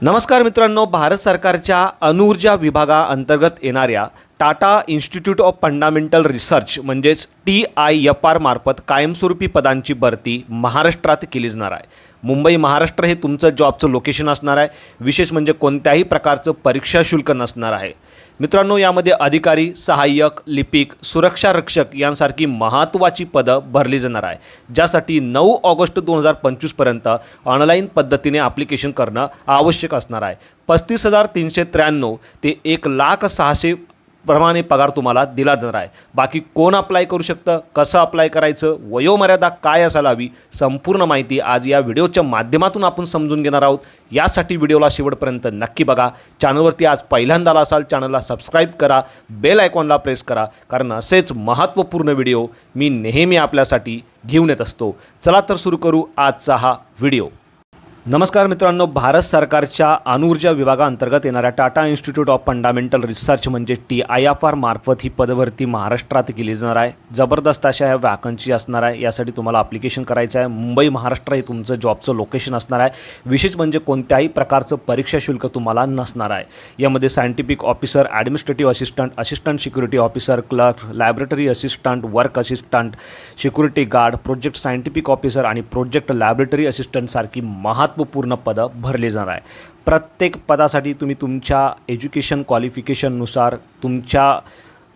नमस्कार मित्रांनो भारत सरकारच्या अणुऊर्जा विभागाअंतर्गत येणाऱ्या Tata Institute of Fundamental Research म्हणजेच टी आय एफ आर मार्फत कायमस्वरूपी पदांची भरती महाराष्ट्रात केली जाणार आहे. मुंबई महाराष्ट्र हे तुमचं जॉबचं लोकेशन असणार आहे. विशेष म्हणजे कोणत्याही प्रकारचं परीक्षा शुल्क नसणार आहे. मित्रांनो यामध्ये अधिकारी सहाय्यक लिपिक सुरक्षा रक्षक यांसारखी महत्त्वाची पदं भरली जाणार आहे. ज्यासाठी नऊ ऑगस्ट दोन हजार पंचवीसपर्यंत ऑनलाईन पद्धतीने ॲप्लिकेशन करणं आवश्यक असणार आहे. पस्तीस हजार तीनशे त्र्याण्णव ते एक लाख सहाशे प्रमाणे पगार तुम्हाला दिला जाणार आहे. बाकी कोण अप्लाय करू शकतं? कसं अप्लाय करायचं? वयोमर्यादा काय असायला हवी संपूर्ण माहिती आज या व्हिडिओच्या माध्यमातून आपण समजून घेणार आहोत. यासाठी व्हिडिओला शेवटपर्यंत नक्की बघा. चॅनलवरती आज पहिल्यांदा आला असाल चॅनलला सबस्क्राईब करा. बेल आयकॉनला प्रेस करा. कारण असेच महत्त्वपूर्ण व्हिडिओ मी नेहमी आपल्यासाठी घेऊन येत असतो. चला तर सुरू करू आजचा हा व्हिडिओ. नमस्कार मित्रांनो भारत सरकारच्या अणुऊर्जा विभागाअंतर्गत येणाऱ्या Tata Institute of Fundamental Research म्हणजे टी आय एफ आर मार्फत ही पदभरती महाराष्ट्रात केली जाणार आहे. जबरदस्त अशा ह्या वॅकन्सी असणार आहे. यासाठी तुम्हाला अप्लिकेशन करायचं आहे. मुंबई महाराष्ट्र हे तुमचं जॉबचं लोकेशन असणार आहे. विशेष म्हणजे कोणत्याही प्रकारचं परीक्षा शुल्क तुम्हाला नसणार आहे. यामध्ये scientific officer administrative assistant assistant security officer clerk laboratory assistant work assistant security guard project scientific officer आणि प्रोजेक्ट लॅबोरेटरी असिस्टंटसारखी महत्त्वपूर्ण पदं भरली जाणार आहे. प्रत्येक पदासाठी तुम्ही तुमच्या एज्युकेशन क्वालिफिकेशननुसार तुमच्या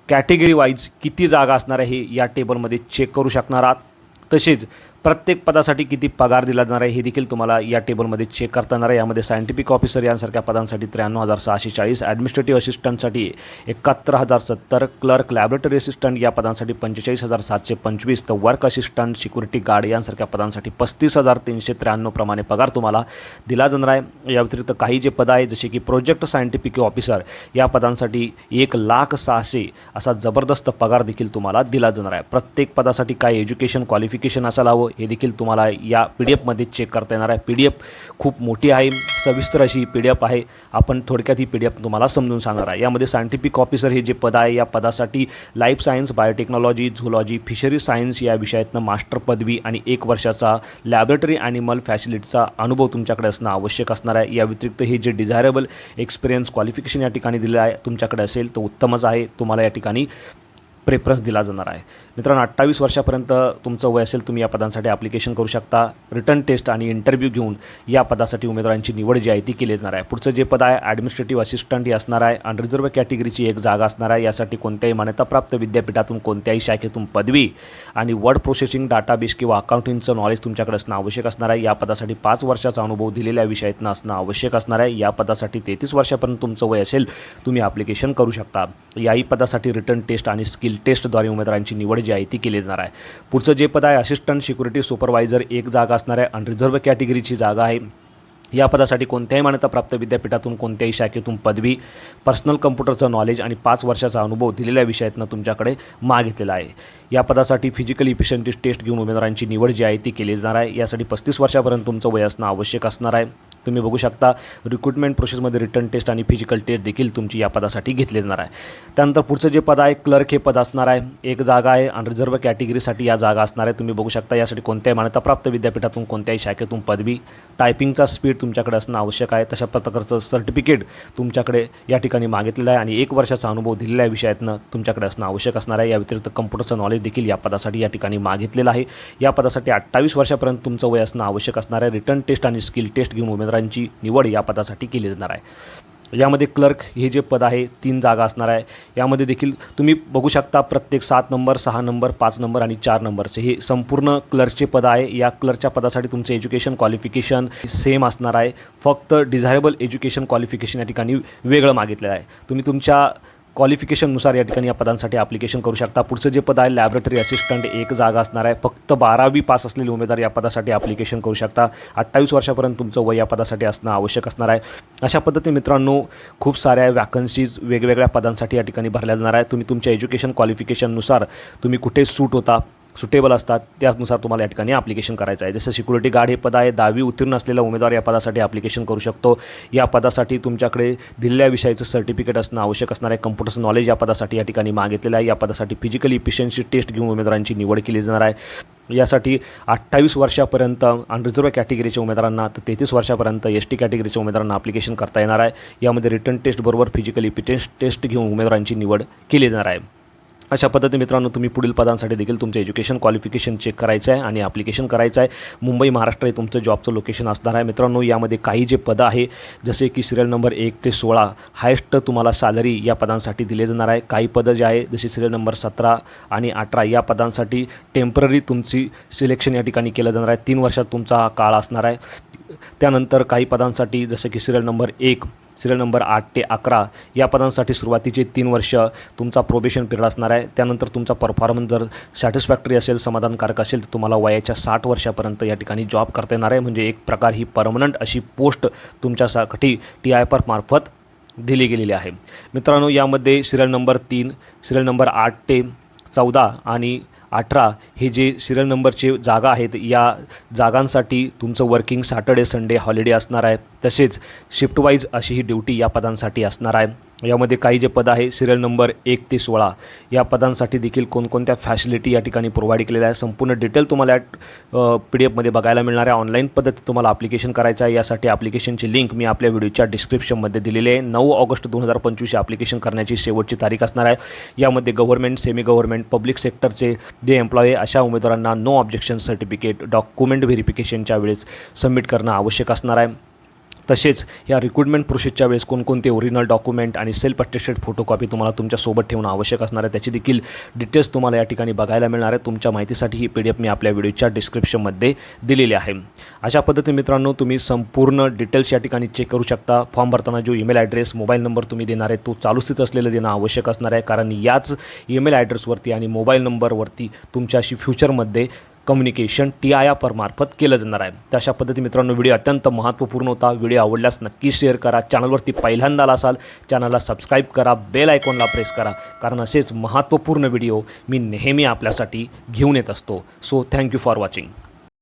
कॅटेगरी वाईज किती जागा असणार आहे हे या टेबलमध्ये चेक करू शकणार आहात. तसेच प्रत्येक पदासाठी किती पगार दिला जाणार आहे हे देखील तुम्हाला या टेबलमध्ये चेक करता येणार आहे. यामध्ये सायंटिफिक ऑफिसर यांसारख्या पदांसाठी त्र्याण्णव हजार सहाशे चाळीस ॲडमिनिस्ट्रेटिव्ह असिस्टंटसाठी एकाहत्तर हजार सत्तर क्लर्क लॅबोरेटरी असिस्टंट या पदांसाठी पंचेचाळीस हजार सातशे पंचवीस तर वर्क असिस्टंट सिक्युरिटी गार्ड यांसारख्या पदांसाठी पस्तीस हजार तीनशे त्र्याण्णव प्रमाणे पगार तुम्हाला दिला जाणार आहे. या व्यतिरिक्त काही जे पद आहे जसे की प्रोजेक्ट सायंटिफिक ऑफिसर या पदांसाठी एक लाख सहाशे असा जबरदस्त पगार देखील तुम्हाला दिला जाणार आहे. प्रत्येक पदासाठी काय एज्युकेशन क्वालिफिकेशन असायला हवं हे देखील तुम्हाला या पी डी एफमध्ये चेक करता येणार आहे. पी डी एफ खूप मोठी आहे सविस्तर अशी पी डी एफ आहे. आपण थोडक्यात ही पी डी एफ तुम्हाला समजून सांगणार आहे. यामध्ये सायंटिफिक ऑफिसर हे जे पद आहे या पदासाठी life science biotechnology zoology fishery science या विषयातनं मास्टर पदवी आणि एक वर्षाचा लॅबोरेटरी ॲनिमल फॅसिलिटीचा अनुभव तुमच्याकडे असणं आवश्यक असणार आहे. या व्यतिरिक्त हे जे डिझायरेबल एक्सपिरियन्स क्वालिफिकेशन या ठिकाणी दिलं आहे तुमच्याकडे असेल तर उत्तमच आहे. तुम्हाला या ठिकाणी प्रेफरन्स दिला जाणार आहे. मित्रांनो अठ्ठावीस वर्षापर्यंत तुमचं वय असेल तुम्ही या पदांसाठी ॲप्लिकेशन करू शकता. रिटर्न टेस्ट आणि इंटरव्ह्यू घेऊन या पदासाठी उमेदवारांची निवड जी आहे ती केली जाणार आहे. पुढचं जे पद आहे ॲडमिनिस्ट्रेटिव्ह असिस्टंट ही असणार आहे. अनरिझर्व कॅटेगरीची एक जागा असणार आहे. यासाठी कोणत्याही मान्यताप्राप्त विद्यापीठातून कोणत्याही शाखेतून पदवी आणि वर्ड प्रोसेसिंग डाटाबेस किंवा अकाउंटिंगचं नॉलेज तुमच्याकडे असणं आवश्यक असणार आहे. या पदासाठी पाच वर्षाचा अनुभव दिलेल्या विषयातनं असणं आवश्यक असणार आहे. या पदासाठी तेहतीस वर्षापर्यंत तुमचं वय असेल तुम्ही ॲप्लिकेशन करू शकता. याही पदासाठी रिटर्न टेस्ट आणि स्किल टेस्टद्वारे उमेदवारांची निवड जी आहे ती केली जाणार आहे. पुढचं जे पद आहे असिस्टंट सिक्युरिटी सुपरवायझर एक जागा असणार आहे. अनरिझर्व कॅटेगरीची जागा आहे. या पदासाठी कोणत्याही मान्यताप्राप्त विद्यापीठातून कोणत्याही शाखेतून पदवी पर्सनल कम्प्युटरचं नॉलेज आणि पाच वर्षाचा अनुभव दिलेल्या विषयातनं तुमच्याकडे मागितलेला आहे. या पदासाठी फिजिकल इफिशियंटी टेस्ट घेऊन उमेदवारांची निवड जी आहे ती केली जाणार आहे. यासाठी पस्तीस वर्षापर्यंत तुमचं वय असणं आवश्यक असणार आहे. तुम्ही बघू शकता रिक्रुटमेंट प्रोसेसमध्ये रिटर्न टेस्ट आणि फिजिकल टेस्ट देखील तुमची या पदासाठी घेतली जाणार आहे. त्यानंतर पुढचं जे पद आहे क्लर्क हे पद असणार आहे. एक जागा आहे आणि रिझर्व कॅटेगरीसाठी या जागा असणार आहे. तुम्ही बघू शकता यासाठी कोणत्याही मान्यताप्राप्त विद्यापीठातून कोणत्याही शाखेतून पदवी टायपिंगचा स्पीड तुमच्याकडे असणं आवश्यक आहे. तशा प्रकारचं सर्टिफिकेट तुमच्याकडे या ठिकाणी मागितलेलं आहे आणि एक वर्षाचा अनुभव दिलेल्या विषयातनं तुमच्याकडे असणं आवश्यक असणार आहे. या व्यतिरिक्त कम्प्युटरचं नॉलेज देखील या पदासाठी या ठिकाणी मागितलेलं आहे. या पदासाठी अठ्ठावीस वर्षापर्यंत तुमचं वय असणं आवश्यक असणार आहे. रिटर्न टेस्ट आणि स्किल टेस्ट घेऊन उमेदवारांची निवड या पदासाठी केली जाणार आहे. यामध्ये क्लर्क हे जे पद आहे तीन जागा असणार आहे. यामध्ये देखील तुम्ही बघू शकता प्रत्येक सात नंबर सहा नंबर पाच नंबर आणि चार नंबरचे. हे संपूर्ण क्लर्कचे पद आहे. या क्लर्कच्या पदासाठी तुमचं एज्युकेशन क्वालिफिकेशन सेम असणार आहे. फक्त डिझायरेबल एज्युकेशन क्वालिफिकेशन या ठिकाणी वेगळं मागितलेलं आहे. तुम्ही तुमच्या क्वालिफिकेशननुसार या ठिकाणी या पदांसाठी ॲप्लिकेशन करू शकता. पुढचं जे पद आहे लॅबोरेटरी असिस्टंट एक जागा असणार आहे. फक्त बारावी पास असलेले उमेदवार या पदासाठी ॲप्लिकेशन करू शकता. अठ्ठावीस वर्षापर्यंत तुमचं वय या पदासाठी असणं आवश्यक असणार आहे. अशा पद्धतीने मित्रांनो खूप साऱ्या वॅकन्सीज वेगवेगळ्या पदांसाठी या ठिकाणी भरल्या जाणार आहे तुम्ही तुमच्या एज्युकेशन क्वालिफिकेशननुसार तुम्ही कुठे सूट होता सुटेबल असतात त्यानुसार तुम्हाला या ठिकाणी ॲप्लिकेशन करायचं आहे. जसं सिक्युरिटी गार्ड हे पद आहे दहावी उत्तीर्ण असलेला उमेदवार या पदासाठी ॲप्लिकेशन करू शकतो. या पदासाठी तुमच्याकडे दिलेल्या विषयाचं सर्टिफिकेट असणं आवश्यक असणार आहे. कम्प्युटरचं नॉलेज या पदासाठी या ठिकाणी मागितलेलं आहे. या पदासाठी फिजिकल इफिशियन्सी टेस्ट घेऊन उमेदवारांची निवड केली जाणार आहे. यासाठी अठ्ठावीस वर्षापर्यंत अनरिझर्व कॅटेगरीच्या उमेदवारांना तर तेहतीस वर्षापर्यंत एस टी कॅटेगरीच्या उमेदवारांना ॲप्लिकेशन करता येणार आहे. यामध्ये रिटर्न टेस्टबरोबर फिजिकल इपिटेन्स टेस्ट घेऊन उमेदवारांची निवड केली जाणार आहे. अशा पद्धतीने मित्रांनो तुम्ही पुढील पदांसाठी देखील तुमचं एज्युकेशन क्वालिफिकेशन चेक करायचं आहे आणि ॲप्लिकेशन करायचं आहे मुंबई महाराष्ट्र हे तुमचं जॉबचं लोकेशन असणार आहे. मित्रांनो यामध्ये काही जे पदं आहे जसे की सिरियल नंबर एक ते सोळा हायेस्ट तुम्हाला सॅलरी या पदांसाठी दिले जाणार आहे. काही पदं जे आहे जसे सिरियल नंबर सतरा आणि अठरा या पदांसाठी टेंपररी तुमची सिलेक्शन या ठिकाणी केलं जाणार आहे. तीन वर्षात तुमचा हा काळ असणार आहे. त्यानंतर काही पदांसाठी जसं की सिरियल नंबर एक सिरियल नंबर आठ ते अकरा या पदांसाठी सुरुवातीचे तीन वर्ष तुमचा प्रोबेशन पिरियड असणार आहे. त्यानंतर तुमचा परफॉर्मन्स जर सॅटिस्फॅक्टरी असेल समाधानकारक असेल तर तुम्हाला वयाच्या साठ वर्षापर्यंत या ठिकाणी जॉब करता येणार आहे. म्हणजे एक प्रकार ही परमनंट अशी पोस्ट तुमच्यासाठी टी आय पर मार्फत दिली गेलेली आहे. मित्रांनो यामध्ये सिरियल नंबर तीन सिरियल नंबर आठ ते चौदा आणि अठरा हे जे सिरियल नंबरचे जागा आहेत या जागांसाठी तुमचं वर्किंग सॅटर्डे संडे हॉलिडे असणार आहे. तसेच शिफ्टवाईज अशी ही ड्युटी या पदांसाठी असणार आहे. यामध्ये काही जे पद आहे सिरियल नंबर एक ते सोळा या पदांसाठी देखील कोणकोणत्या फॅसिलिटी या ठिकाणी प्रोव्हाइड केलेल्या आहे संपूर्ण डिटेल तुम्हाला या पी डी एफमध्ये बघायला मिळणार आहे. ऑनलाईन पद्धती तुम्हाला ॲप्लिकेशन करायचं आहे. यासाठी ॲप्लिकेशनची लिंक मी आपल्या व्हिडिओच्या डिस्क्रिप्शनमध्ये दिलेली आहे. नऊ ऑगस्ट दोन हजार पंचवीस ॲप्लिकेशन करण्याची शेवटची तारीख असणार आहे. यामध्ये गव्हर्नमेंट सेमी गव्हर्नमेंट पब्लिक सेक्टरचे जे एम्प्लॉई अशा उमेदवारांना नो ऑब्जेक्शन सर्टिफिकेट डॉक्युमेंट व्हेरिफिकेशनच्या वेळेस सबमिट करणं आवश्यक असणार आहे. तसेच या रिक्रुटमेंट प्रोसेसच्या वेळेस कोणकोणते ओरिजिनल डॉक्युमेंट आणि सेल्फ अटेस्टेड फोटोकॉपी तुम्हाला तुमच्यासोबत ठेवणं आवश्यक असणार आहे त्याची देखील डिटेल्स तुम्हाला या ठिकाणी बघायला मिळणार आहे. तुमच्या माहितीसाठी ही पी डी एफ मी आपल्या व्हिडिओच्या डिस्क्रिप्शनमध्ये दिलेली आहे. अशा पद्धतीने मित्रांनो तुम्ही संपूर्ण डिटेल्स या ठिकाणी चेक करू शकता. फॉर्म भरताना जो ईमेल ॲड्रेस मोबाईल नंबर तुम्ही देणार आहे तो चालू स्थित असलेलं देणं आवश्यक असणार आहे. कारण याच ईमेल ॲड्रेसवरती आणि मोबाईल नंबरवरती तुमच्याशी फ्युचरमध्ये कम्युनिकेशन टी आय परमार्फत केलं जाणार आहे. तर अशा पद्धती मित्रांनो व्हिडिओ अत्यंत महत्त्वपूर्ण होता. व्हिडिओ आवडल्यास नक्की शेअर करा. चॅनलवरती पहिल्यांदा आला असाल चॅनलला सबस्क्राईब करा. बेल आयकॉनला प्रेस करा. कारण असेच महत्त्वपूर्ण व्हिडिओ मी नेहमी आपल्यासाठी घेऊन येत असतो. So thank you for watching